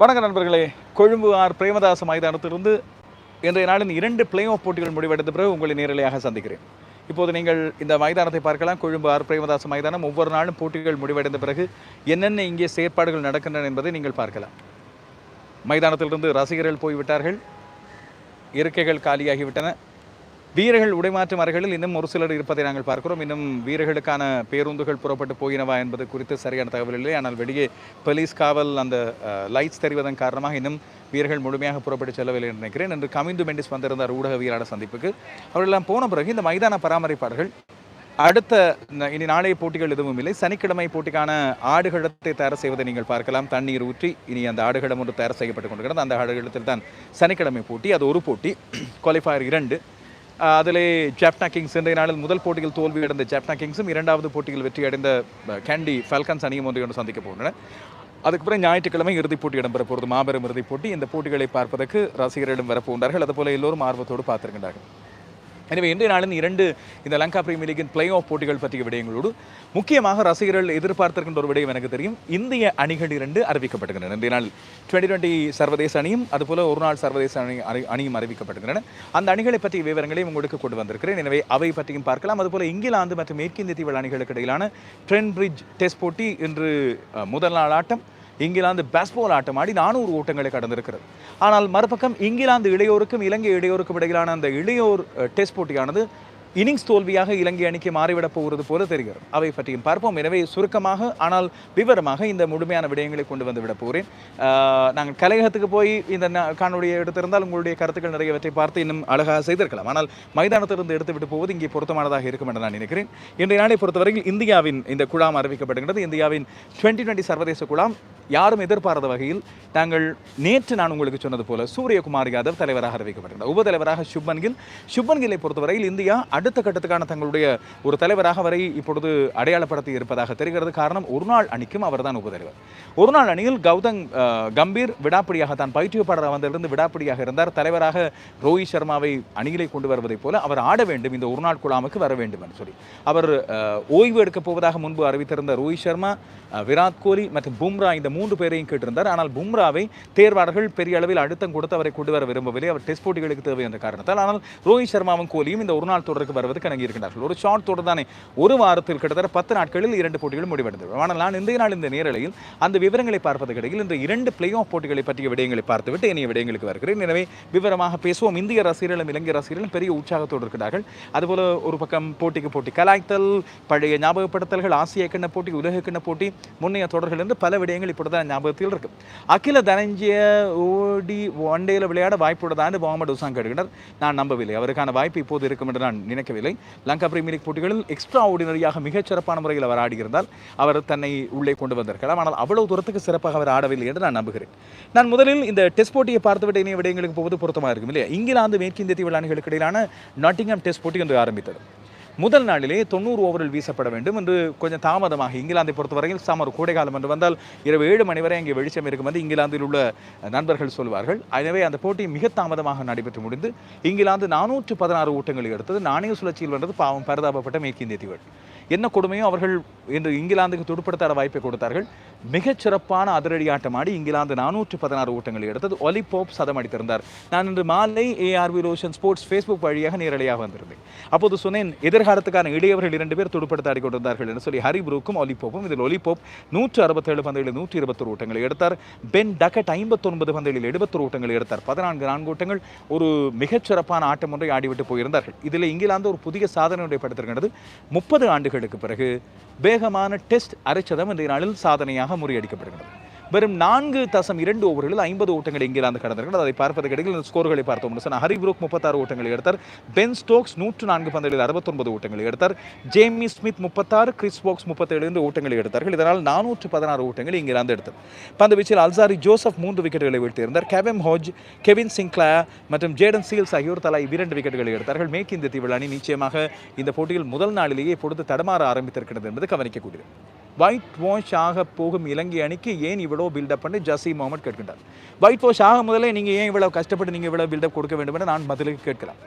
வணக்கம் நண்பர்களே. கொழும்பு ஆர் பிரேமதாச மைதானத்திலிருந்து இன்றைய நாளின் இரண்டு பிளே ஆஃப் போட்டிகள் முடிவடைந்த பிறகு உங்களை நேரலையாக சந்திக்கிறேன். இப்போது நீங்கள் இந்த மைதானத்தை பார்க்கலாம். கொழும்பு ஆர் பிரேமதாச மைதானம் ஒவ்வொரு நாளும் போட்டிகள் முடிவடைந்த பிறகு என்னென்ன இங்கே செயற்பாடுகள் நடக்கின்றன என்பதை நீங்கள் பார்க்கலாம். மைதானத்திலிருந்து ரசிகர்கள் போய்விட்டார்கள். இருக்கைகள் காலியாகிவிட்டன. வீரர்கள் உடைமாற்றும் அறைகளில் இன்னும் ஒரு சிலர் இருப்பதை நாங்கள் பார்க்கிறோம். இன்னும் வீரர்களுக்கான பேருந்துகள் புறப்பட்டு போயினவா என்பது குறித்து சரியான தகவல் இல்லை. ஆனால் வெளியே போலீஸ் காவல் அந்த லைட்ஸ் தெரிவதன் காரணமாக இன்னும் வீரர்கள் முழுமையாக புறப்பட்டு செல்லவில்லை என்று நினைக்கிறேன். என்று கமிந்து மெண்டிஸ் வந்திருந்தார் ஊடக வீராளர் சந்திப்புக்கு. அவர்களெல்லாம் போன பிறகு இந்த மைதான பராமரிப்பாளர்கள் அடுத்த இனி நாளைய போட்டிகள் எதுவும் இல்லை. சனிக்கிழமை போட்டிக்கான ஆடுகளத்தை தயார் செய்வதை நீங்கள் பார்க்கலாம். தண்ணீர் ஊற்றி இனி அந்த ஆடுகளம் ஒன்று தயார் செய்யப்பட்டு கொண்டிருக்கிறது. அந்த ஆடுகளத்தில் தான் சனிக்கிழமை போட்டி. அது ஒரு போட்டி. குவாலிஃபயர் இரண்டு. அதிலே ஜாப்னா கிங்ஸ் இன்றைய நாளில் முதல் போட்டியில் தோல்வி அடைந்த ஜாப்னா கிங்ஸும் இரண்டாவது போட்டியில் வெற்றி அடைந்த கேண்டி ஃபால்கன்ஸ் அணியும் ஒன்றை ஒன்று சந்திக்க போகின்றன. அதுக்கப்புறம் ஞாயிற்றுக்கிழமை இறுதிப் போட்டி இடம்பெற போகிறது. மாபெரும் இறுதிப் போட்டி. இந்த போட்டிகளை பார்ப்பதற்கு ரசிகர்களிடம் வரப்போகின்றார்கள் அதுபோல எல்லோரும் ஆர்வத்தோடு பார்த்திருக்கின்றார்கள். எனவே இன்றைய நாளின் இரண்டு இந்த லங்கா பிரீமியர் லீக்கின் பிளே ஆஃப் போட்டிகள் பற்றிய விடயங்களோடு முக்கியமாக ரசிகர்கள் எதிர்பார்த்திருக்கின்ற ஒரு விடயம் எனக்கு தெரியும். இந்திய அணிகள் இரண்டு அறிவிக்கப்படுகின்றன இன்றைய நாள் டுவெண்ட்டி டுவெண்ட்டி சர்வதேச அணியும் அதுபோல ஒரு நாள் சர்வதேச அணி அணி- அணியும் அறிவிக்கப்படுகின்றன அந்த அணிகளை பற்றிய விவரங்களையும் உங்களுக்கு கொண்டு வந்திருக்கிறேன். எனவே அவை பற்றியும் பார்க்கலாம். அதுபோல இங்கிலாந்து மற்றும் மேற்கிந்திய தீவு அணிகளுக்கு இடையிலான ட்ரென் பிரிட்ஜ் டெஸ்ட் போட்டி இன்று முதல் நாள் ஆட்டம். இங்கிலாந்து பேஸ்பால் ஆட்டம் ஆடி நானூறு ஓட்டங்களை கடந்திருக்கிறது. ஆனால் மறுபக்கம் இங்கிலாந்து இளையோருக்கும் இலங்கை இளையோருக்கும் இடையிலான அந்த இளையோர் டெஸ்ட் போட்டியானது இன்னிங்ஸ் தோல்வியாக இலங்கை அணிக்கு மாறிவிடப் போகிறது போல தெரிகிறது. அவை பற்றியும் பார்ப்போம். எனவே சுருக்கமாக ஆனால் விவரமாக இந்த முழுமையான விடயங்களை கொண்டு வந்து விட போகிறேன் நாங்கள் கலையகத்துக்கு போய் இந்த காணொலியை எடுத்திருந்தால் உங்களுடைய கருத்துக்கள் நிறையவற்றை பார்த்து இன்னும் அழகாக செய்திருக்கலாம். ஆனால் மைதானத்திலிருந்து எடுத்துவிட்டு போவது இங்கே பொருத்தமானதாக இருக்கும் என்று நான் நினைக்கிறேன். இன்றைய நாளை பொறுத்தவரையில் இந்தியாவின் இந்த குழாம் அறிவிக்கப்படுகிறது இந்தியாவின் டுவெண்ட்டி டுவெண்ட்டி சர்வதேச குழாம் யாரும் எதிர்பாராத வகையில் நாங்கள் நேற்று நான் உங்களுக்கு சொன்னது போல சூரியகுமார் யாதவ் தலைவராக அறிவிக்கப்பட்டிருந்தார். உபதலைவராக சுப்மன் கில். சுப்மன் கில்லை பொறுத்தவரையில் இந்தியா அடுத்த கட்டத்துக்கான தங்களுடைய ஒரு தலைவராக வரை இப்பொழுது அடையாளப்படுத்தி இருப்பதாக தெரிகிறது. காரணம் ஒரு நாள் அணிக்கும் அவர்தான் உபதலைவர். ஒரு நாள் அணியில் கௌதம் கம்பீர் விடாப்பிடியாக தான் பயிற்றுவிப்பாளராக வந்திருந்து விடாப்பிடியாக இருந்தார். தலைவராக ரோஹித் சர்மாவை அணியிலே கொண்டு வருவதைப் போல அவர் ஆட வேண்டும் இந்த ஒரு நாள் குழாமுக்கு வர வேண்டும் என்று சொல்லி. அவர் ஓய்வு எடுக்கப் போவதாக முன்பு அறிவித்திருந்த ரோஹித் சர்மா விராட் கோலி மற்றும் பும்ரா இந்த மூன்று பேரையும் கேட்டிருந்தார். ஆனால் பும்ராவை தேர்வாளர்கள் பெரிய அளவில் அழுத்தம் கொடுத்து அவரை கொண்டு வர விரும்பவில்லை. அவர் டெஸ்ட் போட்டிகளுக்கு தேவை என்ற காரணத்தால். ஆனால் ரோஹித் சர்மாவும் கோலியும் இந்த ஒரு நாள் தொடருக்கு வருவதற்கு இணங்கி ஒரு ஷார்ட் தொடர் தானே ஒரு வாரத்தில் கிட்டத்தட்ட பத்து நாட்களில் இரண்டு போட்டிகள் முடிவடைந்தது. ஆனால் நான் இன்றைய நாள் இந்த நேரலையில் அந்த விவரங்களை பார்ப்பதற்கு இடையில் இந்த இரண்டு பிளே ஆஃப் போட்டிகளை பற்றிய விடயங்களை பார்த்துவிட்டு இனிய விடயங்களுக்கு வருகிறேன். எனவே விவரமாக பேசுவோம். இந்திய ரசிகர்களும் இலங்கை ரசிகர்களும் பெரிய உற்சாகத்தோடு இருக்கிறார்கள். அதுபோல ஒரு பக்கம் போட்டிக்கு போட்டி கலாய்த்தல் பழைய ஞாபகப்படுத்தல்கள் ஆசிய கிண்ண போட்டி உலக கிண்ண போட்டி முன்னைய தொடர்கள் என்று பல விடயங்கள் இப்பொழுது தான் ஞாபகத்தில் இருக்கு அகில தனஞ்சிய ஓடி ஒன் டேல விளையாட வாய்ப்புள்ளதான்னு முகமது உசாங் கேட்கிறார் நான் நம்பவில்லை அவருக்கான வாய்ப்பு இப்போது இருக்கும் என்று நான் நினைக்கவில்லை லங்கா பிரீமியர் லீக் போட்டிகளில் எக்ஸ்ட்ரா ஆர்டினரியாக மிகச்சிறப்பான முறையில் அவர் ஆடியிருந்தால் அவர் தன்னை உள்ளே கொண்டு வந்திருக்கலாம் ஆனால் அவ்வளவு தூரத்துக்கு சிறப்பாக அவர் ஆடவில்லை என்று நான் நம்புகிறேன் நான் முதலில் இந்த டெஸ்ட் போட்டியை பார்த்துவிட்டு இனிய விடயங்களுக்கு போவது பொருத்தமாக இருக்கும் இல்லையா இங்கிலாந்து மேற்கிந்திய தீவிர அணிகளுக்கு இடையிலான நாட்டிங்ஹாம் டெஸ்ட் போட்டி என்று ஆரம்பித்தது முதல் நாளிலே தொண்ணூறு ஓவரில் வீசப்பட வேண்டும். என்று கொஞ்சம் தாமதமாக இங்கிலாந்தை பொறுத்தவரையில் சமர் கோடைகாலம் என்று வந்தால் இரவு ஏழு மணி வரை அங்கே வெளிச்சம் இருக்கும் என்று இங்கிலாந்தில் உள்ள நண்பர்கள் சொல்வார்கள். எனவே அந்த போட்டி மிக தாமதமாக நடைபெற்று முடிந்து இங்கிலாந்து நானூற்று பதினாறு ஓட்டங்களை எடுத்தது. நாணய சுழற்சியில் வென்றது பாவம் பரிதாபப்பட்ட மேற்கிந்திய தீவுகள். என்ன கொடுமையோ அவர்கள் இன்று இங்கிலாந்துக்கு துடுப்படுத்தாத வாய்ப்பை கொடுத்தார்கள். மிகச் சிறப்பான அதிரடி ஆட்டம் ஆடி இங்கிலாந்து நானூற்று பதினாறு ஓட்டங்களை எடுத்தது. ஒலி போப் சதம் அடித்திருந்தார். நான் இன்று மாலை ஏஆர்வி ரோஷன் ஸ்போர்ட்ஸ் ஃபேஸ்புக் வழியாக நேரடியாக வந்திருந்தேன். அப்போது சொன்னேன் எதிர்காலத்துக்கான இளையவர்கள் இரண்டு பேர் துடுப்படுத்தாடி கொண்டிருந்தார்கள் என்று சொல்லி ஹரி ஒலிபோப்பும் இதில் ஒலிபோப் நூற்று அறுபத்தேழு பந்துகளில் நூற்றி இருபத்தொரு ஓட்டங்களை எடுத்தார். பென் டக்கட் ஐம்பத்தொன்பது பந்துகளில் எழுபத்தொரு ஓட்டங்களை எடுத்தார். பதினான்கு நான்கு ஓட்டங்கள் ஒரு மிகச் சிறப்பான ஆட்டம் ஒன்றை ஆடிவிட்டு போயிருந்தார்கள். இதில் இங்கிலாந்து ஒரு புதிய சாதனையுடைய படுத்திருக்கிறது முப்பது ஆண்டுகள் நாட்களுக்கு பிறகு வேகமான டெஸ்ட் அரைச்சதம் இன்றைய நாளில் சாதனையாக முறியடிக்கப்படுகிறது. வெறும் நான்கு தசம் இரண்டு ஓவர்களில் ஐம்பது ஓட்டங்களை இங்கிலாந்து கடந்திருக்கிறது அதை பார்ப்பதற்கிடையில் இந்த ஸ்கோர்களை பார்த்தோம். சொன்னால் ஹரி புரூக் முப்பத்தாறு ஓட்டங்களை எடுத்தார். பென் ஸ்டோக்ஸ் நூற்று நான்கு பந்துகளில் அறுபத்தொன்பது ஓட்டங்களை எடுத்தார். ஜேமி ஸ்மித் முப்பத்தாறு கிறிஸ் பாக்ஸ் முப்பத்தேழு என்று ஓட்டங்களை எடுத்தார்கள். இதனால் நானூற்று பதினாறு ஓட்டங்களை இங்கிலாந்து எடுத்தது. பந்து வீச்சில் அல்சாரி ஜோசப் மூன்று விக்கெட்டுகளை வீழ்த்தியிருந்தார். கெவம் ஹோஜ் கெவின் சிங்க்லா மற்றும் ஜேடன் சீல்ஸ் ஆகியோர் தலா இரண்டு விக்கெட்டுகளை எடுத்தார்கள். மேற்கு இந்திய தீவில் அணி நிச்சயமாக இந்த போட்டியில் முதல் நாளிலேயே பொழுது தடமாற ஆரம்பித்திருக்கிறது என்பது கவனிக்கக்கூடியது. ஒயிட் வாஷ் ஆக போகும் இலங்கை அணிக்கு ஏன் இவ்வளவு இவ்வளோ பில்டப் பண்ணி ஜசி முகமது கேட்கின்றார். ஒயிட் வாஷ் ஆக முதலே நீங்கள் ஏன் இவ்வளோ கஷ்டப்பட்டு நீங்கள் இவ்வளோ பில்டப் கொடுக்க வேண்டும் என்று நான் பதிலுக்கு கேட்கிறேன்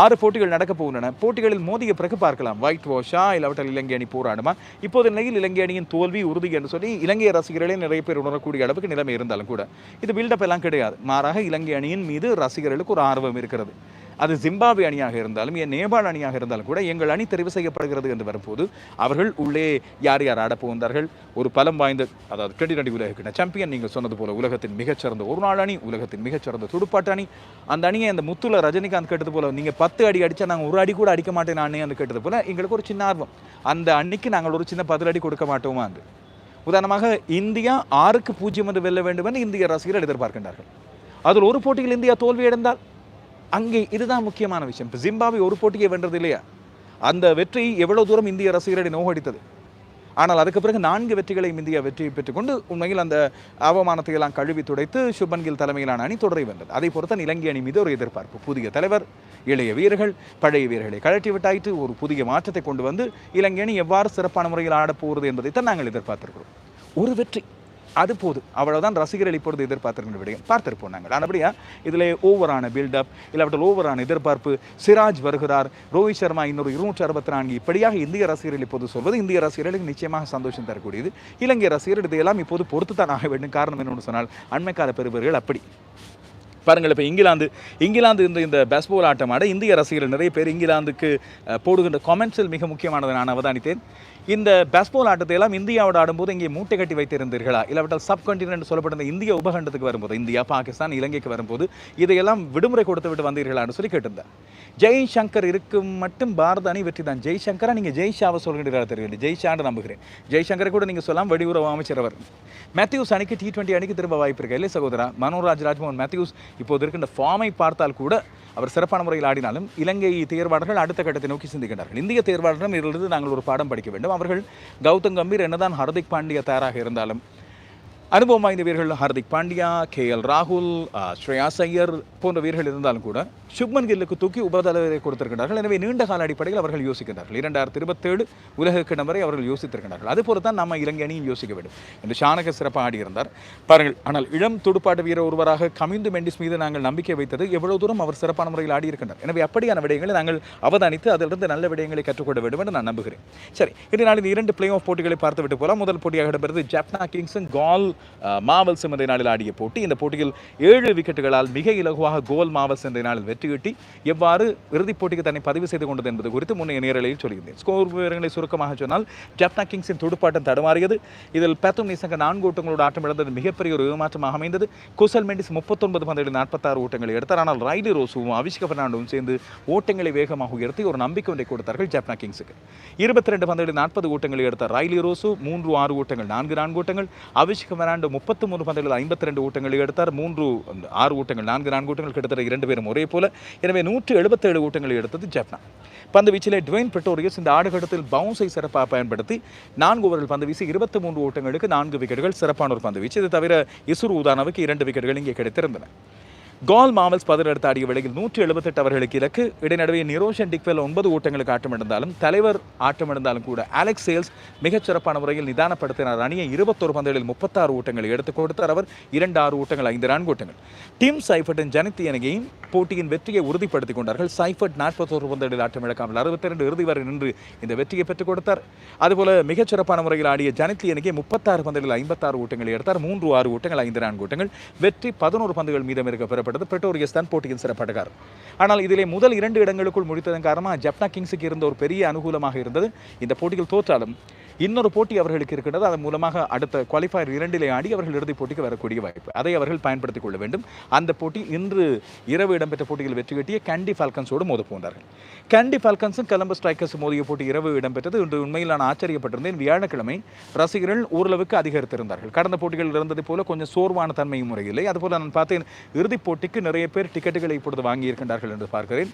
ஆறு போட்டிகள் நடக்கப் போகின்றன. போட்டிகளில் மோதிய பிறகு பார்க்கலாம். ஒயிட் வாஷா இல்லாவிட்டால் இலங்கை அணி போராடுமா? இப்போது நிலையில் இலங்கை அணியின் தோல்வி உறுதி என்று சொல்லி இலங்கை ரசிகர்களே நிறைய பேர் உணரக்கூடிய அளவுக்கு நிலைமை இருந்தாலும் கூட இது பில்டப் எல்லாம் கிடையாது. மாறாக இலங்கை அணியின் மீது ரசிகர்களுக்கு ஒரு ஆர்வம் இருக்கிறது. அது ஜிம்பாப்வே அணியாக இருந்தாலும் என் நேபாள் அணியாக இருந்தாலும் கூட எங்கள் அணி தெரிவு செய்யப்படுகிறது என்று வரும்போது அவர்கள் உள்ளே யார் யார் ஆடப் போகின்றார்கள் ஒரு பலம் வாய்ந்த அதாவது டுவெண்டி டுவெண்டி உலக சாம்பியன் நீங்கள் சொன்னது போல உலகத்தின் மிகச்சிறந்த ஒரு நாள் அணி உலகத்தின் மிகச்சிறந்த துடுப்பாட்ட அணி. அந்த அணியை அந்த முத்துல ரஜினிகாந்த் கேட்டது போல நீங்கள் பத்து அடி அடித்தா நாங்கள் ஒரு அடி கூட அடிக்க மாட்டேன் நானே என்று கேட்டது போல எங்களுக்கு ஒரு சின்ன ஆர்வம். அந்த அணிக்கு நாங்கள் ஒரு சின்ன பதிலடி கொடுக்க மாட்டோமா என்று. உதாரணமாக இந்தியா ஆறுக்கு பூஜ்ஜியம் என்று வெல்ல வேண்டும் என்று இந்திய ரசிகர்கள் எதிர்பார்க்கின்றார்கள். அதில் ஒரு போட்டியில் இந்தியா தோல்வி அடைந்தால் அங்கே இதுதான் முக்கியமான விஷயம். இப்போ ஜிம்பாவே ஒரு போட்டியை வென்றது இல்லையா? அந்த வெற்றி எவ்வளோ தூரம் இந்திய ரசிகர்களை நோகடித்தது? ஆனால் அதுக்கு பிறகு நான்கு வெற்றிகளையும் இந்தியா வெற்றி பெற்றுக்கொண்டு உண்மையில் அந்த அவமானத்தை எல்லாம் கழுவி துடைத்து சுபன் கில் தலைமையிலான அணி தொடரை வென்றது. அதை பொறுத்தான் இலங்கை அணி மீது ஒரு எதிர்பார்ப்பு. புதிய தலைவர் இளைய வீரர்கள் பழைய வீரர்களை கழட்டி விட்டாயிட்டு ஒரு புதிய மாற்றத்தை கொண்டு வந்து இலங்கை அணி எவ்வாறு சிறப்பான முறையில் ஆடப்போகிறது என்பதைத்தான் நாங்கள் எதிர்பார்த்திருக்கிறோம். ஒரு வெற்றி. அது போதும் அவ்வளோதான் ரசிகர்கள் இப்பொழுது எதிர்பார்த்திருக்கிற விடயம். பார்த்திருப்போம் நாங்கள். ஆனபடியாக இதில் ஓவரான பில்டப் இல்லாவிட்டால் ஓவரான எதிர்பார்ப்பு சிராஜ் வருகிறார். ரோஹித் சர்மா இன்னொரு இருநூற்றி அறுபத்தி நான்கு இப்படியாக இந்திய ரசிகர்கள் இப்போது சொல்வது இந்திய ரசிகர்களுக்கு நிச்சயமாக சந்தோஷம் தரக்கூடியது. இலங்கை ரசிகர்கள் இதையெல்லாம் இப்போது பொறுத்துத்தான் ஆக வேண்டும். காரணம் என்னென்னு சொன்னால் அண்மைக்கால பெறுபவர்கள் அப்படி. பாருங்கள் இப்போ இங்கிலாந்து இங்கிலாந்து இந்த இந்த பேஸ்பால் ஆட்டம் ஆட இந்திய ரசிகர்கள் நிறைய பேர் இங்கிலாந்துக்கு போடுகின்ற கமெண்ட்ஸில் மிக முக்கியமானதை நான் அவதானித்தேன். இந்த பேஸ்பால் ஆட்டத்தை எல்லாம் இந்தியாவோட ஆடும்போது இங்கே மூட்டை கட்டி வைத்திருந்தீர்களா? இல்லாவிட்டால் சப் கண்டினென்ட் சொல்லப்பட்ட இந்திய உபகண்டத்துக்கு வரும்போது இந்தியா பாகிஸ்தான் இலங்கைக்கு வரும்போது இதையெல்லாம் விடுமுறை கொடுத்து விட்டு வந்தீர்களான்னு சொல்லி கேட்டிருந்தேன். ஜெய் சங்கர் இருக்கும் மட்டும் பாரத அணி வெற்றி தான். ஜெய்சங்கரா நீங்கள் ஜெய்ஷாவை சொல்கிறீர்களா தெரியல ஜெய்ஷான்னு நம்புகிறேன். ஜெய் சங்கரை கூட நீங்கள் சொல்லலாம் வெளியுறவு அமைச்சர் அவர். மேத்யூஸ் அணிக்கு டி டுவெண்ட்டி அணிக்கு திரும்ப வாய்ப்பு இருக்கு? இல்லை சகோதரா மனோராஜ் ராஜ்மோகன் மேத்யூஸ் இப்போது இருக்கின்ற ஃபார்மை பார்த்தால் கூட அவர் சிறப்பான முறையில் ஆடினாலும் இலங்கை தேர்வாளர்கள் அடுத்த கட்டத்தை நோக்கி சிந்திக்கின்றார்கள். இந்திய தேர்வாளர்களும் இதிலிருந்து நாங்கள் ஒரு பாடம் படிக்க வேண்டும். அவர்கள் கௌதம் கம்பீர் என்னதான் ஹர்திக் பாண்டியா தயாராக இருந்தாலும் அனுபவம் வாய்ந்த வீரர்கள் ஹர்திக் பாண்டியா கே எல் ராகுல் ஆ, ஸ்ரேயாஸ் ஐயர் போன்ற வீரர்கள் இருந்தாலும் கூட சுப்மன் கில்லுக்கு தூக்கி உபதலைவரை கொடுத்திருக்கிறார்கள். எனவே நீண்ட கால அடிப்படையில் அவர்கள் யோசிக்கின்றார்கள். இரண்டாயிரத்தி இருபத்தேழு உலக கிணம் வரை அவர்கள் யோசித்திருக்கிறார்கள் அதுபோல தான் நம்ம இலங்கை அணியும் யோசிக்க வேண்டும். என்று ஷானக சிறப்பாக ஆடியிருந்தார். பாருங்கள் ஆனால் இளம் துடுப்பாட்ட வீரர் ஒருவராக கமிந்து மெண்டிஸ் மீது நாங்கள் நம்பிக்கை வைத்தது எவ்வளவு தூரம் அவர் சிறப்பான முறையில் ஆடியிருக்கின்றார். எனவே அப்படியான விடயங்களை நாங்கள் அவதானித்து அதிலிருந்து நல்ல விடயங்களை கற்றுக்கொள்ள வேண்டும் என்று நான் நம்புகிறேன். சரி இன்று நாளில் இந்த இரண்டு பிளே ஆஃப் போட்டிகளை பார்த்துவிட்டு போல முதல் போட்டியாக இடம்பெறுவது ஜப்னா கிங்ஸும் கால் மாவல்ஸும் இந்த நாளில் ஆடிய போட்டி. இந்த போட்டியில் ஏழு விக்கெட்டுகளால் மிக இலகுவாக கோல் மாவஸ் என்ற நாளில் வெற்றி கட்டி எவ்வாறு இறுதிப் போட்டிக்கு தன்னை பதிவு செய்து கொண்டது என்பது குறித்து முன்னைய நேரலையில் சொல்லியிருந்தேன். ஸ்கோர் விவரங்களை சுருக்கமாக சொன்னால் ஜப்னா கிங்ஸின் துடுப்பாட்டம் தடுமாறியது. இதில் பேத்தும் நிசங்க நான்கு ஓட்டங்களோடு ஆட்டம் இழந்தது. மிகப்பெரிய ஒரு ஏமாற்றமாக அமைந்தது. குசல் மெண்டிஸ் முப்பத்தொன்பது பந்துகளில் நாற்பத்தாறு ஓட்டங்களை எடுத்தார். ஆனால் ரைடு ரோசுவும் அபிஷேக பெர்னாண்டோவும் சேர்ந்து ஓட்டங்களை வேகமாக உயர்த்தி ஒரு நம்பிக்கை ஒன்றை கொடுத்தார்கள் ஜப்னா கிங்ஸுக்கு இருபத்தி ரெண்டு பந்துகளில் நாற்பது ஓட்டங்களை எடுத்த ரைலி ரோசு மூன்று ஆறு ஓட்டங்கள் நான்கு நான்கு ஓட்டங்கள். அவிஷ்க பெர்னாண்டோ முப்பத்தி மூணு பந்துகளில் ஐம்பத்தி ரெண்டு ஓட்டங்களை எடுத்தார். மூன்று ஆறு ஓட்டங்கள் நான்கு நான்கு ஓட்டங்கள். கிட்டத்தட்ட இரண்டு பேரும் ஒரே போல. எனவே நூற்று எழுபத்தேழு ஓட்டங்களை எடுத்தது ஜப்னா. பந்து வீச்சிலே டுவைன் பெட்டோரியஸ் இந்த ஆடுகட்டத்தில் பவுன்ஸை சிறப்பாக பயன்படுத்தி நான்கு ஓவர்கள் பந்து வீசி இருபத்தி மூன்று ஓட்டங்களுக்கு நான்கு விக்கெட்டுகள் சிறப்பான ஒரு பந்து வீச்சு. இது தவிர இசுரு உதானவுக்கு இரண்டு விக்கெட்டுகள் இங்கே கிடைத்திருந்தன. கால் மாவல்ஸ் பதிலெடுத்து ஆடிய வேளையில் நூற்றி எழுபத்தெட்டு அவர்களுக்கு இலக்கு. இடைநடுவே நிரோஷன் டிக்வெல் ஒன்பது ஓட்டங்களுக்கு ஆட்டமிழந்தாலும் தலைவர் ஆட்டமிழந்தாலும் கூட அலெக்ஸ் சேல்ஸ் மிகச் சிறப்பான முறையில் நிதானப்படுத்தினார். அணியை இருபத்தொரு பந்துகளில் முப்பத்தாறு ஓட்டங்களை எடுத்துக் கொடுத்தார் அவர். இரண்டு ஆறு ஓட்டங்கள் ஐந்து நான்கு ஓட்டங்கள் டீம் சைஃபர்டின் ஜனித் அணியையும் போட்டியின் வெற்றியை உறுதிப்படுத்திக் கொண்டார்கள். சைஃபர்ட் நாற்பத்தோரு பந்துகளில் ஆட்டமிழக்காமல் அறுபத்தி ரெண்டு இறுதி வரை நின்று இந்த வெற்றியை பெற்றுக் கொடுத்தார். அதுபோல மிகச் சிறப்பான முறையில் ஆடிய ஜனித் அணிக்கு முப்பத்தாறு பந்துகளில் ஐம்பத்தாறு ஓட்டங்களை எடுத்தார். மூன்று ஆறு ஓட்டங்கள் ஐந்து நான்கு ஓட்டங்கள் வெற்றி பதினோரு பந்துகள் மீதம் இருக்க பெறப்பட்டது. பெட்டோரியஸ் தான் போட்டியின் சிறப்படுகிறார் ஆனால் இதிலே முதல் இரண்டு இடங்களுக்குள் முடித்ததன் காரணமாக ஜப்னா கிங்ஸுக்கு இருந்த ஒரு பெரிய அனுகூலமாக இருந்தது. இந்த போட்டியில் தோற்றாலும் இன்னொரு போட்டி அவர்களுக்கு இருக்கின்றது. அதன் மூலமாக அடுத்த குவாலிஃபயர் இரண்டிலே ஆடி அவர்கள் இறுதிப் போட்டிக்கு வரக்கூடிய வாய்ப்பு. அதை அவர்கள் பயன்படுத்திக் கொள்ள வேண்டும். அந்த போட்டி இன்று இரவு இடம்பெற்ற போட்டியில் வெற்றி கட்டிய கேண்டி ஃபால்கன்ஸோடு மோத போந்தார்கள். கேண்டி ஃபால்கன்ஸும் கலம்பஸ் ஸ்ட்ரைக்கர்ஸ் மோதிய போட்டி இரவு இடம்பெற்றது. இன்று உண்மையில் நான் ஆச்சரியப்பட்டிருந்தேன். வியாழக்கிழமை ரசிகர்கள் ஓரளவுக்கு அதிகரித்திருந்தார்கள். கடந்த போட்டிகள் இருந்தது போல கொஞ்சம் சோர்வான தன்மையும் முறையில்லை. அதுபோல நான் பார்த்தேன் இறுதிப் போட்டிக்கு நிறைய பேர் டிக்கெட்டுகளை இப்பொழுது வாங்கியிருக்கின்றார்கள் என்று பார்க்கிறேன்.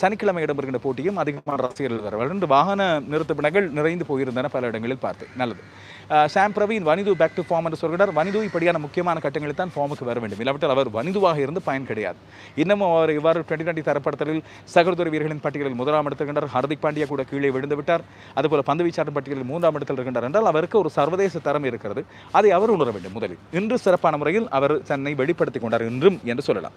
சனிக்கிழமை இடம்பெறுகின்ற போட்டியும் அதிகமான ரசிகர்கள் வருவார்கள். இன்று வாகன நிறுத்துமிடங்கள் நிறைந்து போயிருந்தன. பல இடங்களில் பார்த்தேன் நல்லது. Sam Praveen Wanindu back to form என்று சொல்கிறார் வனிது இப்படியான முக்கியமான கட்டங்களில் தான் ஃபார்முக்கு வர வேண்டும். இல்லாவிட்டால் அவர் வனிதுவாக இருந்து பயன் கிடையாது. இன்னமும் அவர் இவ்வாறு டுவெண்ட்டி டுவெண்ட்டி தரப்படுத்தலில் சகோதர வீரர்களின் பட்டியலில் முதலாம் இடத்தில் ஹர்திக் பாண்டியா கூட கீழே விழுந்து விட்டார். அதுபோல பந்துவீச்சாட்டம் பட்டியலில் மூன்றாம் இடத்தில் இருக்கின்றார் என்றால் அவருக்கு ஒரு சர்வதேச தரம் இருக்கிறது. அதை அவர் உணர வேண்டும் முதலில். இன்று சிறப்பான முறையில் அவர் தன்னை வெளிப்படுத்திக் கொண்டார் இன்றும் என்று சொல்லலாம்.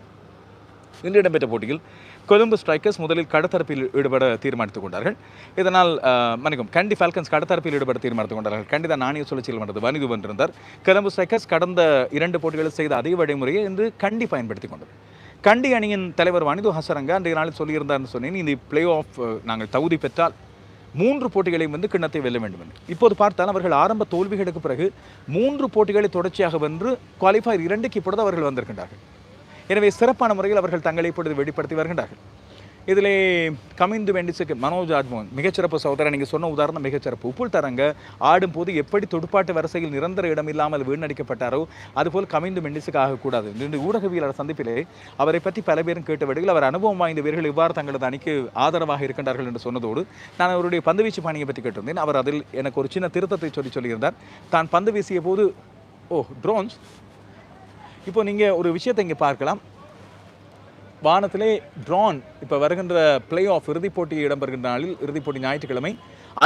இன்று இடம்பெற்ற போட்டியில் கொழும்பு ஸ்ட்ரைக்கர்ஸ் முதலில் கடத்தரப்பில் ஈடுபட தீர்மானித்துக் கொண்டார்கள். இதனால் அஹ், மன்னிக்கும் கண்டி ஃபால்கன்ஸ் கடத்தரப்பில் ஈடுபட தீர்மானித்துக் கொண்டார்கள். கண்டி தான் நாணய சுழற்சியில் வந்தது வனிது வென்றிருந்தார் கொழும்பு ஸ்ட்ரைக்கர்ஸ் கடந்த இரண்டு போட்டிகளில் செய்த அதே வழிமுறையை இன்று கண்டி பயன்படுத்திக் கொண்டது. கண்டி அணியின் தலைவர் வனிது ஹசரங்க அன்றைய நாளில் சொல்லியிருந்தார்னு சொன்னேன். இந்த பிளே ஆஃப் நாங்கள் தகுதி பெற்றால் மூன்று போட்டிகளையும் வந்து கிண்ணத்தை வெல்ல வேண்டும் என்று. இப்போது பார்த்தால் அவர்கள் ஆரம்ப தோல்விகளுக்கு பிறகு மூன்று போட்டிகளை தொடர்ச்சியாக வென்று குவாலிஃபயர் இரண்டுக்கு இப்பொழுது அவர்கள் வந்திருக்கின்றார்கள். எனவே சிறப்பான முறையில் அவர்கள் தங்களை இப்பொழுது வெளிப்படுத்தி வருகின்றார்கள். இதிலே கமிந்து வெண்டிஸுக்கு மனோஜ் ஆட்மோகன் மிகச்சிறப்பு சகோதரன் நீங்கள் சொன்ன உதாரணம் மிகச்சிறப்பு. உப்புள் தரங்க ஆடும் போது எப்படி துடுப்பாட்டு வரிசையில் நிரந்தர இடம் இல்லாமல் வீணடிக்கப்பட்டாரோ அதுபோல் கமிந்து மெண்டிசுக்கு ஆகக்கூடாது. இன்று ஊடகவியலாளர் சந்திப்பிலே அவரை பற்றி பல பேரும் கேட்டவர்கள் அவர் அனுபவம் வாய்ந்த வீரர்கள் இவ்வாறு தங்களது அணிக்கு ஆதரவாக இருக்கின்றார்கள் என்று சொன்னதோடு நான் அவருடைய பந்துவீச்சு பாணியை பற்றி கேட்டிருந்தேன். அவர் அதில் எனக்கு ஒரு சின்ன திருத்தத்தை சொல்லி சொல்லியிருந்தார். தான் பந்து வீசிய போது ஓ ட்ரோன்ஸ் இப்போ நீங்கள் ஒரு விஷயத்தை இங்கே பார்க்கலாம். வானத்திலே ட்ரோன் இப்போ வருகின்ற பிளே ஆஃப் இறுதிப் போட்டி இடம்பெறுகின்ற நாளில் இறுதிப் போட்டி ஞாயிற்றுக்கிழமை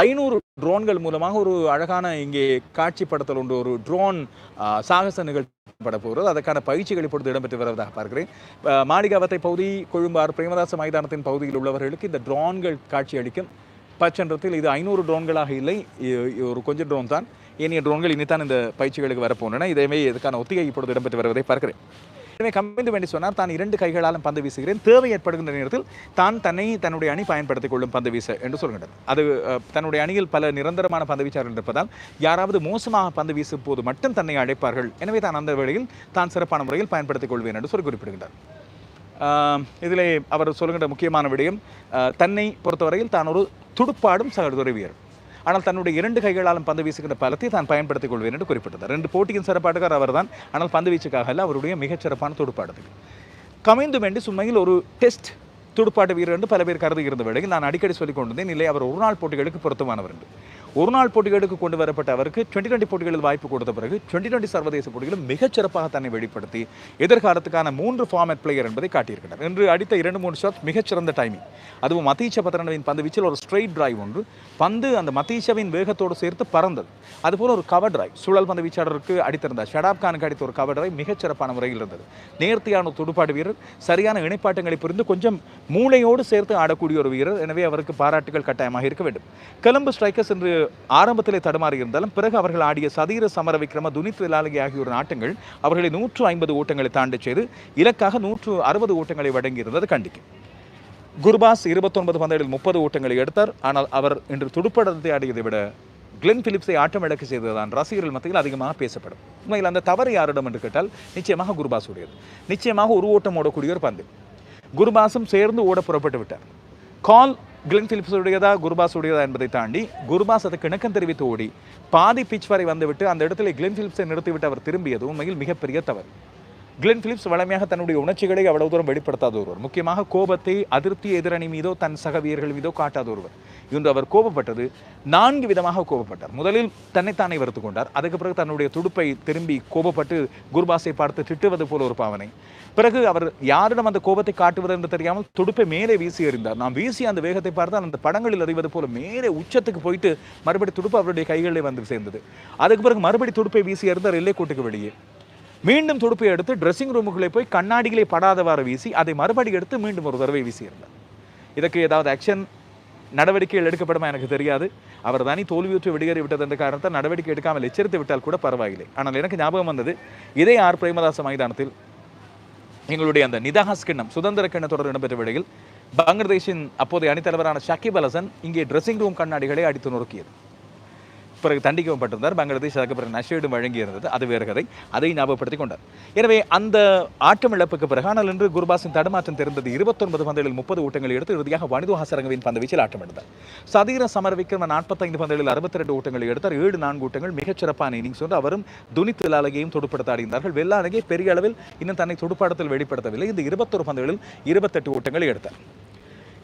ஐநூறு ட்ரோன்கள் மூலமாக ஒரு அழகான இங்கே காட்சிப்படுத்தல் உண்டு. ஒரு ட்ரோன் சாகச நிகழ்ச்சி போகிறது. அதற்கான பயிற்சிகள் இப்பொழுது இடம்பெற்று வருவதாக பார்க்கிறேன். மாளிகாவத்தை பகுதி கொழும்பார் பிரேமதாச மைதானத்தின் பகுதியில் உள்ளவர்களுக்கு இந்த ட்ரோன்கள் காட்சி அளிக்கும் பச்சன்றத்தில் இது ஐநூறு ட்ரோன்களாக இல்லை. ஒரு கொஞ்சம் ட்ரோன் தான். ஏனைய ட்ரோன்கள் இனித்தான் இந்த பயிற்சிகளுக்கு வரப்போன்றன இதேமே இதுக்கான ஒத்திகை இப்பொழுது இடம்பெற்று வருவதை பார்க்கிறேன். எனவே கம்பிந்து வேண்டி சொன்னார் தான் இரண்டு கைகளாலும் பந்து வீசுகிறேன். தேவை ஏற்படுகின்ற நேரத்தில் தான் தன்னை தன்னுடைய அணி பயன்படுத்திக் கொள்ளும் பந்து வீச என்று சொல்கின்றது. அது தன்னுடைய அணியில் பல நிரந்தரமான பந்து வீச்சார்கள் இருப்பதால் யாராவது மோசமாக பந்து வீசும் போது மட்டும் தன்னை அழைப்பார்கள். எனவே தான் அந்த வேளையில் தான் சிறப்பான முறையில் பயன்படுத்திக் கொள்வேன் என்று சொல்லி குறிப்பிடுகின்றார். இதிலே அவர் சொல்கின்ற முக்கியமான விடயம் தன்னை பொறுத்தவரையில் தான் ஒரு துடுப்பாடும் சகோதர வீரர். ஆனால் தன்னுடைய இரண்டு கைகளாலும் பந்து வீசுகின்ற பலத்தை தான் பயன்படுத்திக் கொள்வேன் என்று குறிப்பிட்டார் ரெண்டு போட்டியின் சிறப்பாட்டுக்கார் அவர்தான். ஆனால் பந்து வீச்சுக்காக அல்ல அவருடைய மிகச்சிறப்பான துடுப்பாட்டத்துக்கு கமைந்து வேண்டி சும்மையில் ஒரு டெஸ்ட் துடுப்பாட்ட வீரர் என்று பல பேர் கருதி இருந்த வேளையில் நான் அடிக்கடி சொல்லிக் கொண்டிருந்தேன் இல்லை அவர் ஒரு நாள் போட்டிகளுக்கு பொருத்தமானவர் என்று. ஒரு நாள் போட்டிகளுக்கு கொண்டு வரப்பட்ட அவருக்கு டுவெண்ட்டி டுவெண்ட்டி போட்டிகளில் வாய்ப்பு கொடுத்த பிறகு டுவெண்ட்டி டுவெண்ட்டி சர்வதேச போட்டிகளும் மிகச்சிறப்பாக தன்னை வெளிப்படுத்தி எதிர்காலத்துக்கான மூன்று ஃபார்மேட் பிளேயர் என்பதை காட்டியிருக்கிறார் இன்று அடித்த இரண்டு மூன்று ஷாட் மிகச்சிறந்த டைமிங் அதுவும் மதீச்ச பத்திரனவின் பந்து வீச்சில் ஒரு ஸ்ட்ரெயிட் டிரைவ் ஒன்று. பந்து அந்த மதீஷவின் வேகத்தோடு சேர்த்து பறந்தது. அதுபோல் ஒரு கவர் டிரைவ் சுழல் பந்து வீச்சாளருக்கு அடித்திருந்த ஷடாப் கானுக்கு அடித்த ஒரு கவர் டிரைவ் மிகச்சிறப்பான முறையில் இருந்தது. நேர்த்தியான ஒரு துடுப்பாடு வீரர் சரியான இணைப்பாட்டங்களை புரிந்து கொஞ்சம் மூளையோடு சேர்த்து ஆடக்கூடிய ஒரு வீரர். எனவே அவருக்கு பாராட்டுகள் கட்டாயமாக இருக்க வேண்டும். கொலம்பு ஸ்ட்ரைக்கர்ஸ் என்று ஆரம்பத்திலே தடுமாறி இருந்தாலும் பிறகு அவர்கள் ஆடிய சதீர சமர விக்ரம துனித் விலாலகி ஆகியோர் ஆட்டங்கள் அவர்களை நூற்று ஐம்பது ஓட்டங்களை தாண்டி செய்து இலக்காக நூற்று அறுபது ஓட்டங்களை வழங்கியிருந்தது கண்டிக்கும் குர்பாஸ் இருபத்தொன்பது பந்தயங்களில் முப்பது ஓட்டங்களை எடுத்தார். ஆனால் அவர் இன்று துடுப்படத்தை ஆடியதை விட கிளென் பிலிப்ஸை ஆட்டம் இழக்க செய்ததுதான் ரசிகர்கள் மத்தியில் அதிகமாக பேசப்படும். உண்மையில் அந்த தவறு யாரிடம் என்று கேட்டால் நிச்சயமாக குர்பாஸ் உடையது நிச்சயமாக ஒரு ஓட்டம் ஓடக்கூடிய ஒரு பந்து. குர்பாஸும் சேர்ந்து ஓட புறப்பட்டு விட்டார். கால் கிளென் பிலிப்ஸ் உடையதா குருபாஸ் உடையதா என்பதை தாண்டி குருபாஸ் அதுக்கு இணக்கம் தெரிவித்து ஓடி பாதி பிச் வரை வந்துவிட்டு அந்த இடத்துல கிளென் பிலிப்ஸை நிறுத்திவிட்டு அவர் திரும்பியது உண்மையில் மிகப்பெரிய தவறு. கிளென் பிலிப்ஸ் வளமையாக தன்னுடைய உணர்ச்சிகளை அவ்வளவு தூரம் வெளிப்படுத்தாத ஒருவர். முக்கியமாக கோபத்தை அதிருப்தி எதிரணி மீதோ தன் சக வீரர்கள் மீதோ காட்டாத ஒருவர். இன்று அவர் கோபப்பட்டது. நான்கு விதமாக கோபப்பட்டார். முதலில் தன்னைத்தானே வறுத்து கொண்டார். அதுக்கு பிறகு தன்னுடைய துடுப்பை திரும்பி கோபப்பட்டு குருபாஸை பார்த்து திட்டுவது போல ஒரு பாவனை. பிறகு அவர் யாரிடம் அந்த கோபத்தை காட்டுவது என்று தெரியாமல் துடுப்பை மேலே வீசி எறிந்தார். நாம் வீசி அந்த வேகத்தை பார்த்தால் அந்த படங்களில் அறிவது போல மேலே உச்சத்துக்கு போயிட்டு மறுபடி துடுப்பு அவருடைய கைகளில் வந்து சேர்ந்தது. அதுக்கு பிறகு மறுபடி துடுப்பை வீசி எறிந்தார் எல்லை கூட்டுக்கு வெளியே. மீண்டும் துடுப்பை எடுத்து ட்ரெஸ்ஸிங் ரூமுக்குள்ளே போய் கண்ணாடிகளை படாதவாறு வீசி அதை மறுபடி எடுத்து மீண்டும் ஒரு தடவை வீசியிருந்தார் இதற்கு ஏதாவது ஆக்ஷன் நடவடிக்கைகள் எடுக்கப்படுமா எனக்கு தெரியாது. அவர் தானே தோல்வியுற்று வெளியேறி விட்டது என்ற காரணத்தால் நடவடிக்கை எடுக்காமல் எச்சரித்து விட்டால் கூட பரவாயில்லை. ஆனால் எனக்கு ஞாபகம் வந்தது இதே ஆர் பிரேமதாச மைதானத்தில் எங்களுடைய அந்த நிதாகாஸ் கிண்ணம் சுதந்திர கிண்ண தொடர் இடம்பெற்ற வேளையில் பங்களாதேஷின் அப்போதைய அணித்தலைவரான ஷக்கிப் அலசன் இங்கே ட்ரெஸ்ஸிங் ரூம் கண்ணாடிகளை அடித்து நொறுக்கியது. பிறகு தண்டிக்கப்பட்டிருந்தார். பங்களாதேஷ் அதுக்கு பிறகு நஷ்டீடு வழங்கியிருந்தது அது வேறு கதை. அதை ஞாபகப்படுத்தி கொண்டார். எனவே அந்த ஆட்டம் இழப்புக்கு பிறகு ஆனால் இன்று குருபாசின் தடுமாற்றம் தெரிந்தது. இருபத்தொன்பது பந்துகளில் முப்பது ஊட்டங்கள் எடுத்து இறுதியாக வனிது ஹாசரங்கவின் பந்து வீச்சில் ஆட்டம் எடுத்தார். சதீர சமர விக்ரம நாற்பத்தைந்து பந்துகளில் அறுபத்தி ரெண்டு ஊட்டங்கள் எடுத்தார். ஏழு நான்கு ஊட்டங்கள் மிகச்சிறப்பான இன்னிங்ஸ் ஒன்று. அவரும் துனித் விலாலகையும் துடுப்படுத்த ஆடினார்கள் வெள்ளாலகை பெரிய அளவில் இன்னும் தன்னை துடுப்பாட்டத்தில் வெளிப்படுத்தவில்லை. இந்த இருபத்தொரு பந்துகளில் இருபத்தெட்டு ஓட்டங்களை எடுத்தார்.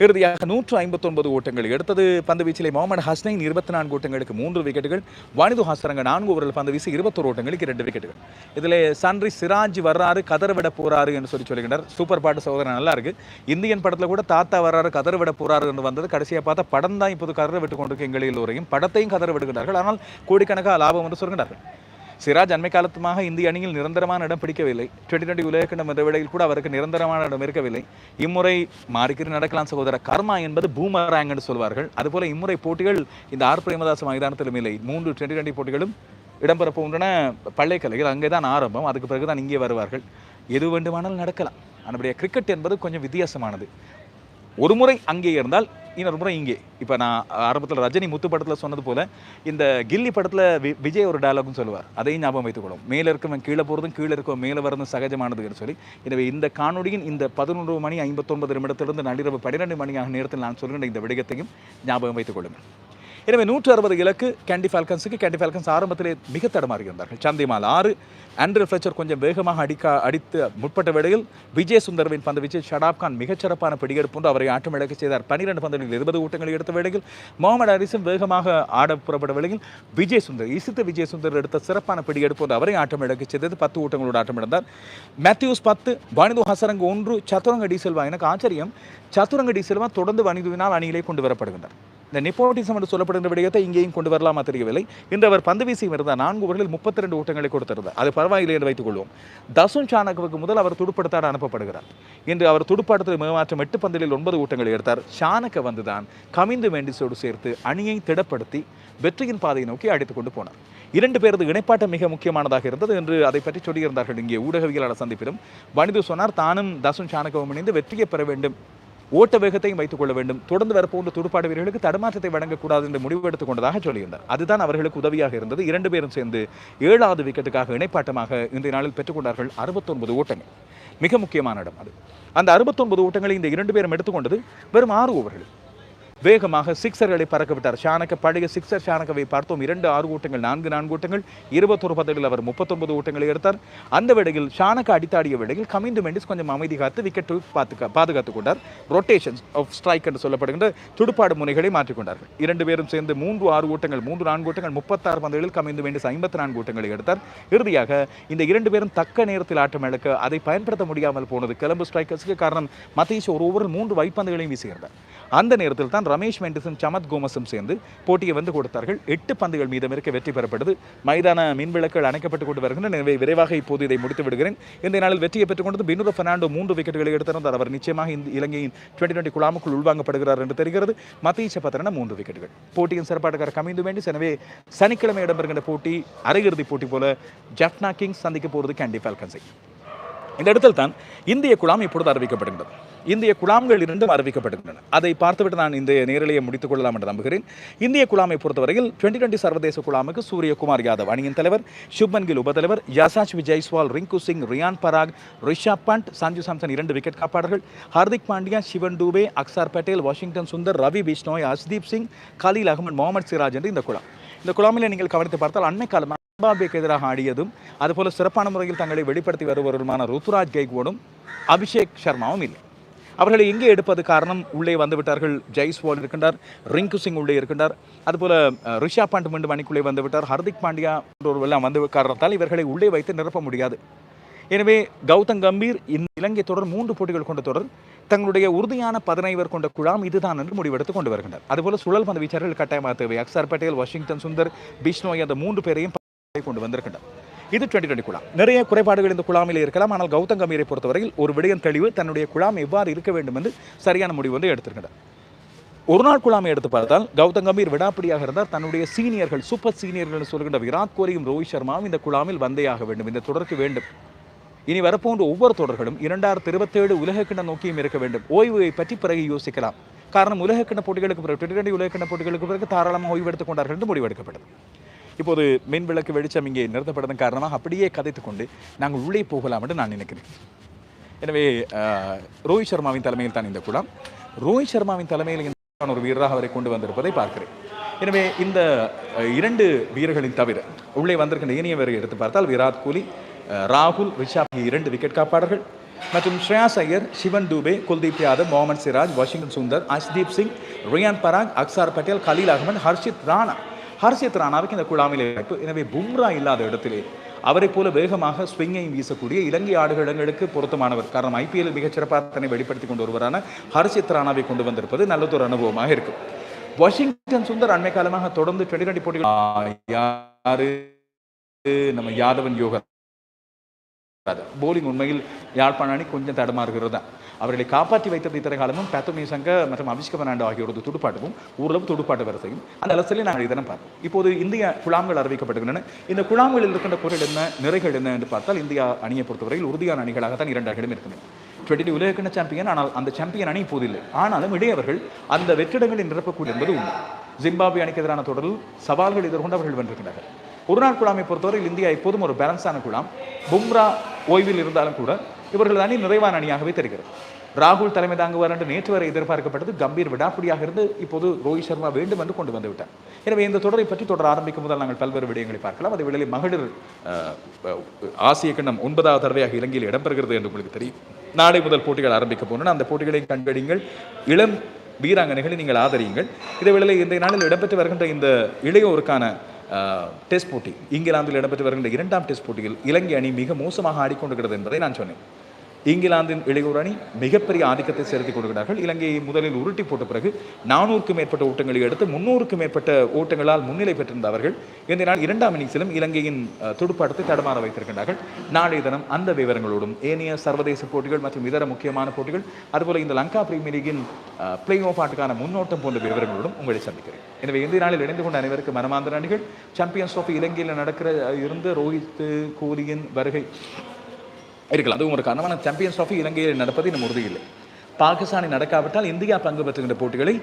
இறுதியாக நூற்று ஐம்பத்தொன்பது ஓட்டங்கள் எடுத்தது. பந்து வீச்சிலே முகமது ஹஸ்னைன் இருபத்தி நான்கு ஓட்டங்களுக்கு மூன்று விக்கெட்டுகள். வானிது ஹாசரங்க நான்கு ஓவரில் பந்து வீசி இருபத்தோரு ஓட்டங்களுக்கு ரெண்டு விக்கெட்டுகள். இதில் சன்ரி சிராஜ் வர்றாரு கதர் விட போறாரு என்று சொல்லி சொல்லுகின்றார் சூப்பர் பாட்டு சகோதரன் நல்லா இருக்கு. இந்தியன் படத்தில் கூட தாத்தா வர்றாரு கதர் விட போறாரு என்று வந்தது. கடைசியாக பார்த்தா படம் தான் இப்போது கதரை விட்டு கொண்டிருக்கு எங்களில் உரையும் படத்தையும் கதற விடுகிறார்கள் ஆனால் கோடிக்கணக்காக லாபம் என்று சொல்கிறார்கள் சிராஜ் அண்மை காலத்துமாக இந்திய அணியில் நிரந்தரமான இடம் பிடிக்கவில்லை. டுவெண்டி டுவெண்டி உலகக்கண்ட என்ற கூட அவருக்கு நிரந்தரமான இடம் இருக்கவில்லை. இம்முறை மாறிக்கிட்டு நடக்கலாம் சகோதர கர்மா என்பது பூமராங் என்று சொல்வார்கள். அதுபோல இம்முறை போட்டிகள் இந்த ஆர் பிரேமதாஸ் மைதானத்திலும் இல்லை. மூன்று டுவெண்டி டுவெண்டி போட்டிகளும் இடம்பெற போகின்றன பள்ளிக்கலைகள் அங்கே தான் ஆரம்பம். அதுக்கு பிறகு தான் இங்கே வருவார்கள். எது வேண்டுமானாலும் நடக்கலாம். அதனுடைய கிரிக்கெட் என்பது கொஞ்சம் வித்தியாசமானது. ஒரு முறை அங்கே இருந்தால் இன்னொரு முறை இங்கே. இப்போ நான் ஆரம்பத்தில் ரஜினி முத்து படத்தில் சொன்னது போல இந்த கில்லி படத்தில் வி விஜய் ஒரு டயலாகும் சொல்லுவார். அதையும் ஞாபகம் வைத்துக்கொள்ளும் மேலே இருக்கவன் கீழே போகிறதும் கீழே இருக்கவன் மேலே வரதும் சகஜமானதுன்னு சொல்லி. எனவே இந்த காணொலியின் இந்த பதினொன்று மணி ஐம்பத்தொன்பது நிமிடத்திலிருந்து நள்ளிரவு பன்னிரெண்டு மணியாக நேரத்தில் நான் சொல்கின்ற இந்த விடயத்தையும் ஞாபகம் வைத்துக் கொள்ளுங்கள். எனவே நூற்று அறுபது இலக்கு கேண்டி ஃபால்கன்ஸுக்கு கேண்டி ஃபால்கன்ஸ் ஆரம்பத்திலே மிக தடமாறி இருந்தார்கள் சந்திமால் ஆறு ஆண்ட்ரூ ஃப்ளெச்சர் கொஞ்சம் வேகமாக அடிக்க அடித்து முற்பட்ட வேளையில் விஜய் சுந்தரவின் பந்து வீச்சு ஷடாப் கான் மிகச்சிறப்பான பிடியெடுப்பு அவரை ஆட்டம் இழக்க செய்தார். பன்னிரண்டு பந்துகளில் இருபது ஊட்டங்களை எடுத்த வேளையில் முகமது அரிசும் வேகமாக ஆட புறப்பட வேளையில் விஜய் சுந்தர் இசித்த விஜய் சுந்தர் எடுத்த சிறப்பான பிடியெடுப்பு அவரை ஆட்டம் இழக்க செய்தது பத்து ஊட்டங்களோடு ஆட்டம் இழந்தார். மேத்யூஸ் பத்து வனிது ஹசரங்க ஒன்று சதுரங்க டி செல்வா எனக்கு ஆச்சரியம் சதுரங்க டி செல்வா தொடர்ந்து வனிதுவினால் அணியிலே கொண்டு வரப்படுகின்றார். இந்த நிப்போட்டிசம் என்று சொல்லப்படுகிற விடயத்தை இங்கேயும் கொண்டு வரலாமா தெரியவில்லை. இன்று அவர் பந்து வீசியும் இருந்தார் நான்கு ஓவர்களில் முப்பத்தி ரெண்டு ஓட்டங்களை கொடுத்திருந்தார். அது பரவாயில்லை என்று வைத்துக் கொள்வோம் தசுன் சானகவுக்கு முதல் அவர் துடுப்படுத்தாட அனுப்பப்படுகிறார். இன்று அவர் துடுப்பாட்டத்தில் மேமாற்றம் எட்டு பந்தலில் ஒன்பது ஓட்டங்களை எடுத்தார். சானக்க வந்துதான் கமிந்து மெண்டிஸோடு சேர்த்து அணியை திடப்படுத்தி வெற்றியின் பாதையை நோக்கி அடித்துக் கொண்டு போனார். இரண்டு பேரது இணைப்பாட்டம் மிக முக்கியமானதாக இருந்தது என்று அதை பற்றி சொல்லியிருந்தார்கள். இங்கே ஊடகவியலாளர் சந்திப்பிலும் வனிது சொன்னார் தானும் தசுன் சானகவும் இணைந்து வெற்றியை பெற வேண்டும் ஓட்ட வேகத்தையும் வைத்துக் கொள்ள வேண்டும். தொடர்ந்து வரப்போன்ற துடுப்பாடு வீரர்களுக்கு தடுமாற்றத்தை வழங்கக்கூடாது என்று முடிவு எடுத்துக் கொண்டதாக சொல்லியிருந்தார். அதுதான் அவர்களுக்கு உதவியாக இருந்தது. இரண்டு பேரும் சேர்ந்து ஏழாவது விக்கெட்டுக்காக இணைப்பாட்டமாக இன்றைய நாளில் பெற்றுக்கொண்டார்கள் அறுபத்தொன்பது ஓட்டங்கள். மிக முக்கியமான இடம் அது. அந்த அறுபத்தொன்பது ஓட்டங்களை இந்த இரண்டு பேரும் எடுத்துக்கொண்டது வெறும் ஆறு ஓவர்கள். வேகமாக சிக்ஸர்களை பறக்க விட்டார் ஷானக்க பழைய சிக்ஸர் ஷானக்கவை பார்த்தோம். இரண்டு ஆறு ஓட்டங்கள் நான்கு நான்கு ஓட்டங்கள் இருபத்தொரு பதவியில் அவர் முப்பத்தொன்பது ஓட்டங்களை எடுத்தார். அந்த வேளையில் ஷானக்க அடித்தாடிய வேளையில் கமிந்து மெண்டிஸ் கொஞ்சம் அமைதி காத்து விக்கெட் பார்த்து பாதுகாத்துக் கொண்டார். ரொட்டேஷன்ஸ் ஆஃப் ஸ்ட்ரைக் என்று சொல்லப்படுகின்ற துடுப்பாடு முனைகளை மாற்றிக்கொண்டார்கள் இரண்டு பேரும் சேர்ந்து மூன்று ஆறு ஓட்டங்கள் மூன்று நான்கு ஓட்டங்கள் முப்பத்தாறு பந்துகளில் கமிந்து மெண்டிஸ் ஐம்பத்தி நான்கு ஓட்டங்களை எடுத்தார். இறுதியாக இந்த இரண்டு பேரும் தக்க நேரத்தில் ஆட்டம் இழக்க அதை பயன்படுத்த முடியாமல் போனது கிளம்பு ஸ்ட்ரைக்கர்ஸுக்கு காரணம் மத்தீஷ் ஒரு ஓவரில் மூன்று வைப்பந்துகளையும் வீசுகிறார் அந்த நேரத்தில் தான் ரமேஷ் மெண்டிஸும் சமத் கோமஸும் சேர்ந்து போட்டியை வந்து கொடுத்தார்கள். எட்டு பந்துகள் மீதம் இருக்க வெற்றி பெறப்பட்டது மைதான மின்விளக்குகள் அணைக்கப்பட்டு கொண்டு வருகின்றன. எனவே விரைவாக இப்போது இதை முடித்து விடுகிறேன். இந்த நாளில் வெற்றியை பெற்றுக் கொண்டது பினுர பெர்னாண்டோ மூன்று விக்கெட்டுகளை எடுத்திருந்தார். அவர் நிச்சயமாக இந்த இலங்கையின் டுவெண்டி டுவெண்டி குழாமுக்குள் உள்வாங்கப்படுகிறார் என்று தெரிகிறது. மத்திய பத்திரன மூன்று விக்கெட்டுகள். போட்டியின் சிறப்பாட்டுக்கார கமிந்து வேண்டி எனவே சனிக்கிழமை இடம்பெறுகின்ற போட்டி அரையிறுதி போட்டி போல ஜப்னா கிங்ஸ் சந்திக்க போகிறது கேண்டி ஃபால்கன்ஸை. இந்த இடத்தில் தான் இந்திய குழாம் இப்பொழுது அறிவிக்கப்படுகின்றது. இந்திய குழாம்கள் இரண்டும் அறிவிக்கப்படுகின்றன. அதை பார்த்துவிட்டு நான் இந்த நேரலையை முடித்துக் கொள்ளலாம் என்று நம்புகிறேன். இந்திய குழாமை பொறுத்தவரையில் டுவெண்டி டுவெண்டி சர்வதேச குழாமுக்கு சூரியகுமார் யாதவ் அணியின் தலைவர் சுப்மன் கில் உபதலைவர் யசாஷ் விஜய்ஸ்வால் ரிங்கு சிங் ரியான் பராக் ரிஷப் பண்ட் சஞ்சு சாம்சன் இரண்டு விக்கெட் காப்பாளர்கள் ஹார்திக் பாண்டியா சிவன் டூபே அக்சார் பட்டேல் வாஷிங்டன் சுந்தர் ரவி பிஷ்னோய் அஸ்தீப் சிங் கலீல் அகமது முகமது சிராஜ் என்று இந்த குழாம். இந்த குழாமில் நீங்கள் கவனித்து பார்த்தால் அண்மை காலமாக ஜிம்பாப்வேக்கு எதிராக ஆடியதும் அதுபோல சிறப்பான முறையில் தங்களை வெளிப்படுத்தி வருபவருமான ருத்துராஜ் கைக்வோடும் அபிஷேக் சர்மாவும் இல்லை. அவர்களை எங்கே எடுப்பது காரணம்? உள்ளே வந்துவிட்டார்கள். ஜெய்ஸ்வால் இருக்கின்றார். ரிங்கு சிங் உள்ளே இருக்கின்றார். அதுபோல ரிஷா பாண்ட் மீண்டும் அணிக்குள்ளே வந்துவிட்டார். ஹர்திக் பாண்டியா போன்றவர்களெல்லாம் வந்து காரணத்தால் இவர்களை உள்ளே வைத்து நிரப்ப முடியாது. எனவே கௌதம் கம்பீர் இந்த இலங்கை தொடர் மூன்று போட்டிகள் கொண்ட தொடர். தங்களுடைய உறுதியான பதினைவர் கொண்ட குழாம் இதுதான் என்று முடிவெடுத்து கொண்டு வருகின்றனர் அதுபோல சுழல் பந்து வீச்சர்கள் கட்டாயமாக தேவை. அக்சர் பட்டேல் வாஷிங்டன் சுந்தர் பிஷ்ணோய் அந்த மூன்று பேரையும் கொண்டு வந்திருக்கின்றனர் இது டுவெண்ட்டி டுவெண்ட்டி குழாம். நிறைய குறைபாடுகள் இந்த குழாமில் இருக்கலாம் ஆனால் கௌதம் கம்பீரை பொறுத்தவரையில் ஒரு விடயம் தெளிவு தன்னுடைய குழாம் எவ்வாறு இருக்க வேண்டும் என்று சரியான முடிவு வந்து எடுத்திருக்கிறார். ஒரு நாள் குழாமை எடுத்து பார்த்தால் கௌதம் கம்பீர் விடாப்பிடியாக இருந்தால் தன்னுடைய சீனியர்கள் சூப்பர் சீனியர்கள் சொல்கின்ற விராட் கோலியும் ரோஹித் சர்மாவும் இந்த குழாமில் வந்தே ஆக வேண்டும். இந்த தொடருக்கு வேண்டும். இனி வரப்போன்ற ஒவ்வொரு தொடர்களும் இரண்டாயிரத்தி இருபத்தேழு உலகக்கிண்ண நோக்கியும் இருக்க வேண்டும். ஓய்வை பற்றி பிறகு யோசிக்கலாம். காரணம் உலகக்கிண்ண போட்டிகளுக்கு பிறகு டுவெண்ட்டி டுவெண்ட்டி உலகக்கிண்ண போட்டிகளுக்கு பிறகு தாராளமாக ஓய்வு எடுத்துக் கொண்டார்கள் என்று முடிவெடுக்கப்பட்டது. இப்போது மின் விளக்கு வெளிச்சம் இங்கே நிறுத்தப்பட்டதன் காரணமாக அப்படியே கதைத்துக்கொண்டு நாங்கள் உள்ளே போகலாம் என்று நான் நினைக்கிறேன். எனவே ரோஹித் சர்மாவின் தலைமையில் தான் இந்த குழாம் ரோஹித் சர்மாவின் தலைமையில் இந்த ஒரு வீரராக அவரை கொண்டு வந்திருப்பதை பார்க்கிறேன். எனவே இந்த இரண்டு வீரர்களின் தவிர உள்ளே வந்திருக்கின்ற இனியவரை எடுத்து பார்த்தால் விராட் கோலி ராகுல் ரிஷாப் இரண்டு விக்கெட் காப்பாளர்கள் மற்றும் ஸ்ரேயாஸ் ஐயர் சிவன் தூபே குல்தீப் யாதவ் மொஹமத் சிராஜ் வாஷிங்டன் சுந்தர் அஷ்தீப் சிங் ரியான் பராக் அக்சார் பட்டேல் கலீல் அகமது ஹர்ஷித் ராணா ஹர்ஷித் ராணாவுக்கு இந்த குழாமிலே வாய்ப்பு. எனவே பும்ரா இல்லாத இடத்திலே அவரை போல வேகமாக ஸ்விங்கையும் வீசக்கூடிய இலங்கை ஆடுகளங்களுக்கு பொருத்தமானவர். காரணம் ஐபிஎல் மிகச்சிறப்பாக தன்னை வெளிப்படுத்தி கொண்டு வருவரான ஹர்ஷித் ராணாவை கொண்டு வந்திருப்பது நல்லதொரு அனுபவமாக இருக்கும். வாஷிங்டன் சுந்தர் அண்மை காலமாக தொடர்ந்து டுவெண்டி டுவெண்டி போட்டிகள் யாரு? நம்ம யாதவன் யோகா போலிங் உண்மையில் யாழ்ப்பாணி கொஞ்சம் தடமாறுகிறது தான் அவர்களை காப்பாற்றி வைத்தது இத்தனை காலமும் பேத்தோமி சங்க மற்றும் அபிஷ்க பெர்னாண்டோ ஆகியோரது துடுப்பாட்டமும் ஓரளவு துடுப்பாட்ட வரிசையும். அந்த அலசலில் நாங்கள் இதனை பார்ப்போம். இப்போது இந்திய குழாம்கள் அறிவிக்கப்படுகின்றன இந்த குழாம்களில் இருக்கின்ற குரல் என்ன நிறைகள் என்ன என்று பார்த்தால் இந்தியா அணியை பொறுத்தவரையில் உறுதியான அணிகளாகத்தான் இரண்டு அணிகளும் இருக்கின்றன. டுவெண்ட்டி உலகக்கிண சாம்பியன் ஆனால் அந்த சாம்பியன் அணி இப்போது இல்லை. ஆனாலும் இடையவர்கள் அந்த வெற்றிடங்களை நிரப்பக்கூடிய என்பது உண்மை. ஜிம்பாப்வே அணிக்கு எதிரான தொடரில் சவால்கள் எதிர்கொண்டு அவர்கள் வென்றிருக்கிறார்கள் ஒரு நாள் குழாமை பொறுத்தவரையில் இந்தியா எப்போதும் ஒரு பேலன்ஸான குழாம். பும்ரா ஓய்வில் இருந்தாலும் கூட இவர்கள் அணி நிறைவான அணியாகவே தெரிகிறது. ராகுல் தலைமை தாங்குவார் என்று நேற்று வரை எதிர்பார்க்கப்பட்டது கம்பீர் விடாப்பிடியாக இருந்து இப்போது ரோஹித் சர்மா வேண்டும் என்று கொண்டு வந்துவிட்டார். எனவே இந்த தொடரை பற்றி தொடர் ஆரம்பிக்கும் முதல் நாங்கள் பல்வேறு விடயங்களை பார்க்கலாம். அதே வேளையில் மகளிர் ஆசிய கிண்ணம் ஒன்பதாவது தடவையாக இலங்கையில் இடம்பெறுகிறது என்று உங்களுக்கு தெரியும். நாளை முதல் போட்டிகள் ஆரம்பிக்க போனால் அந்த போட்டிகளை கண்டடிங்கள் இளம் வீராங்கனைகளை நீங்கள் ஆதரியுங்கள். இதே வேளையில் இந்த நாளில் இடம்பெற்று வருகின்ற இந்த இளையோருக்கான டெஸ்ட் போட்டி. இங்கிலாந்தில் இடம்பெற்று வருகின்ற இரண்டாம் டெஸ்ட் போட்டியில் இலங்கை அணி மிக மோசமாக ஆடிக்கொண்டிருக்கிறது என்பதை நான் சொன்னேன். இங்கிலாந்தின் இளையோர் அணி மிகப்பெரிய ஆதிக்கத்தை செலுத்திக் கொள்கிறார்கள் இலங்கையை முதலில் உருட்டி போட்ட பிறகு நானூறுக்கும் மேற்பட்ட ஓட்டங்களை எடுத்து முன்னூறுக்கும் மேற்பட்ட ஓட்டங்களால் முன்னிலை பெற்றிருந்த அவர்கள் இந்த நாள் இரண்டாம் இன்னிங்ஸிலும் இலங்கையின் துடுப்பாட்டத்தை தடமாற வைத்திருக்கின்றார்கள். நாளைய தினம் அந்த விவரங்களோடும் ஏனைய சர்வதேச போட்டிகள் மற்றும் இதர முக்கியமான போட்டிகள் அதுபோல இந்த லங்கா பிரீமியர் லீகின் பிளே ஆஃப் ஆட்டுக்கான முன்னோட்டம் போன்ற விவரங்களோடும் உங்களை சந்திக்கிறேன். எனவே இந்த நாளில் இணைந்து கொண்ட அனைவருக்கும் மனமார்ந்த நன்றிகள். சாம்பியன்ஸ் ஆஃப் இலங்கையில் நடக்கிற இருந்து ரோஹித் கோலியின் வருகை. இருக்கலாம். அதுவும் ஒரு காரணமான சாம்பியன்ஸ் ட்ராஃபி இலங்கையில் நடப்பது நம்ம உறுதியில்லை பாகிஸ்தானில் நடக்காவிட்டால் இந்தியா பங்கு பெற்றுகின்ற போட்டிகளை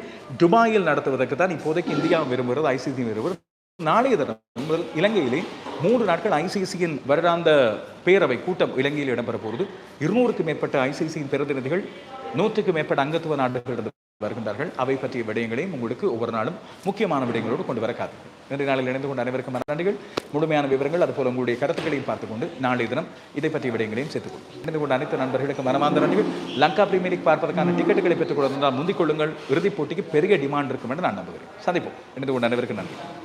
துபாயில் நடத்துவதற்கு தான் இப்போதைக்கு இந்தியா விரும்புகிறது ஐசிசி விரும்புகிறது. நாளைய தினம் முதல் இலங்கையிலே மூன்று நாட்கள் ஐசிசியின் வருடாந்த பேரவை கூட்டம் இலங்கையில் இடம்பெற போகிறது. இருநூறுக்கும் மேற்பட்ட ஐசிசியின் பிரதிநிதிகள் நூற்றுக்கு மேற்பட்ட அங்கத்துவ நாடுகளிடம் வருகின்றார்கள். அவை பற்றிய விடயங்களையும் உங்களுக்கு ஒவ்வொரு நாளும் முக்கியமான விடயங்களோடு கொண்டு வர காத்து. இன்றைய நாளில் இணைந்து கொண்ட அனைவருக்கும் நன்றிகள். முழுமையான விவரங்கள் அதுபோல உங்களுடைய கருத்துக்களையும் பார்த்துக்கொண்டு நாளைய தினம் இதை பற்றிய விடயங்களையும் சேர்த்துக்கொள்ளும் இணைந்து கொண்ட அனைத்து நண்பர்களுக்கு மனமார்ந்த நன்றிகள். லங்கா பிரீமியர் லீக் பார்ப்பதற்கான டிக்கெட்டுகளை பெற்றுக் கொள்வதால் முந்திக் கொள்ளுங்கள். இறுதிப் போட்டிக்கு பெரிய டிமாண்ட் இருக்கும் என்று நான் நம்புகிறேன். சந்திப்போம். இணைந்து கொண்ட அனைவருக்கும் நன்றி.